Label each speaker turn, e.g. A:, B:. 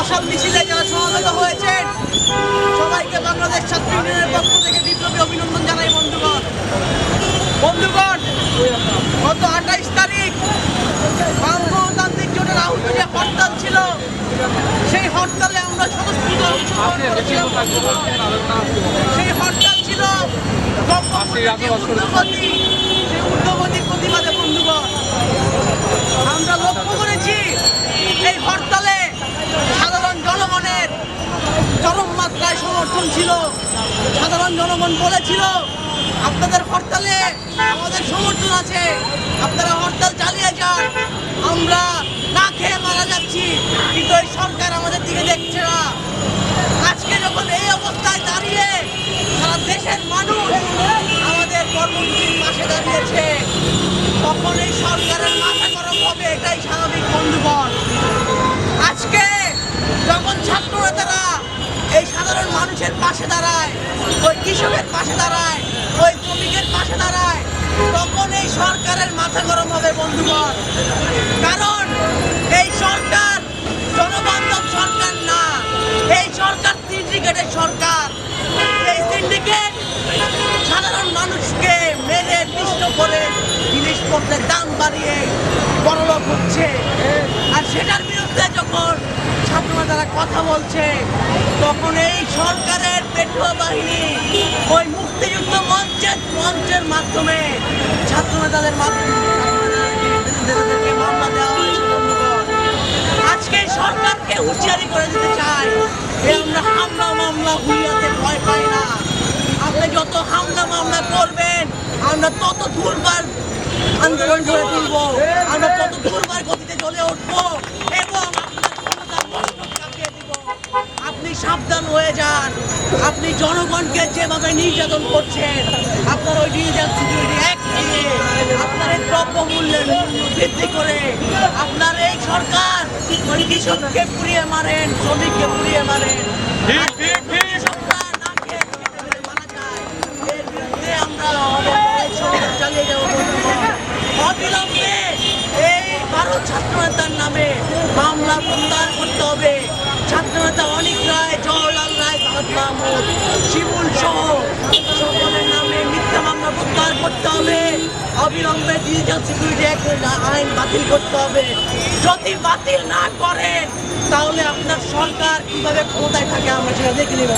A: মশাল মিছিলে যারা সমাবেত হয়েছেন, সবাইকে বাংলাদেশ ছাত্র ইউনিয়নের পক্ষ থেকে বিপ্লবী অভিনন্দন জানাই বন্ধুগণ। বন্ধুগণ, গত আঠাইশ তারিখ বাম গণতান্ত্রিক জোটের আহত যে হরতাল ছিল, সেই হরতালে আমরা স্বতঃস্ফূর্ত সেই হরতাল ছিল সেই ঊর্ধ্বগতির প্রতিবাদে বন্ধুগণ আমরা লক্ষ্য করেছি এই হরতালে সাধারণ জনগণের চরম সমর্থন ছিল? সাধারণ জনগণ বলেছিল, আপনাদের হরতালে আমাদের সমর্থন আছে, আপনারা হরতাল চালিয়ে যান, আমরা না খেয়ে মারা যাচ্ছি, কিন্তু এই সরকার আমাদের দিকে দেখছে না। আজকে যখন এই অবস্থায় দাঁড়িয়ে সারা দেশের মানুষ আমাদের কর্মসূচির পাশে দাঁড়িয়েছে তখন এই সরকারের মাথা গরম হবে এটাই স্বাভাবিক বন্ধুগণ আজকে যখন ছাত্র নেতারা এই সাধারণ মানুষের পাশে দাঁড়ায়, ওই কৃষকের পাশে দাঁড়ায়, ওই শ্রমিকের পাশে দাঁড়ায়, তখন এই সরকারের মাথা গরম হবে বন্ধুগণ। কারণ এই সরকার জনবান্ধব সরকার না, এই সরকার সিন্ডিকেটের সরকার। এই সিন্ডিকেট সাধারণ মানুষকে মেরে নিষ্ঠ করে জিনিসপত্রের দাম বাড়িয়ে বড়লোক হচ্ছে। আর সেটার বিরুদ্ধে যখন তারা কথা বলছে, তখন এই সরকারের পেটুয়া বাহিনী ওই মুক্তিযুদ্ধ মঞ্চের মঞ্চের মাধ্যমে ছাত্র নেতাদের সরকারকে হুঁশিয়ারি করে দিতে আমরা হামলা, মামলা ভয় পাই না। আপনি যত হামলা, মামলা করবেন, আমরা তত দুর্বার আন্দোলন করে তুলব। সাবধান হয়ে যান। আপনি জনগণকে যেভাবে নির্যাতন করছেন, আপনার ওই ডিজিটাল সিকিউরিটি দিয়ে আপনার এই দ্রব্য মূল্যের মূল্য বৃদ্ধি করে আপনার এই সরকার কৃষককে পুড়িয়ে মারেন, শ্রমিককে পুড়িয়ে মারেন। অবিলম্বে ডিজিটাল সিকিউরিটি অ্যাক্ট আইন বাতিল করতে হবে। যদি বাতিল না করেন তাহলে আপনার সরকার কীভাবে ক্ষমতায় থাকে আমরা সেটা দেখে নেব।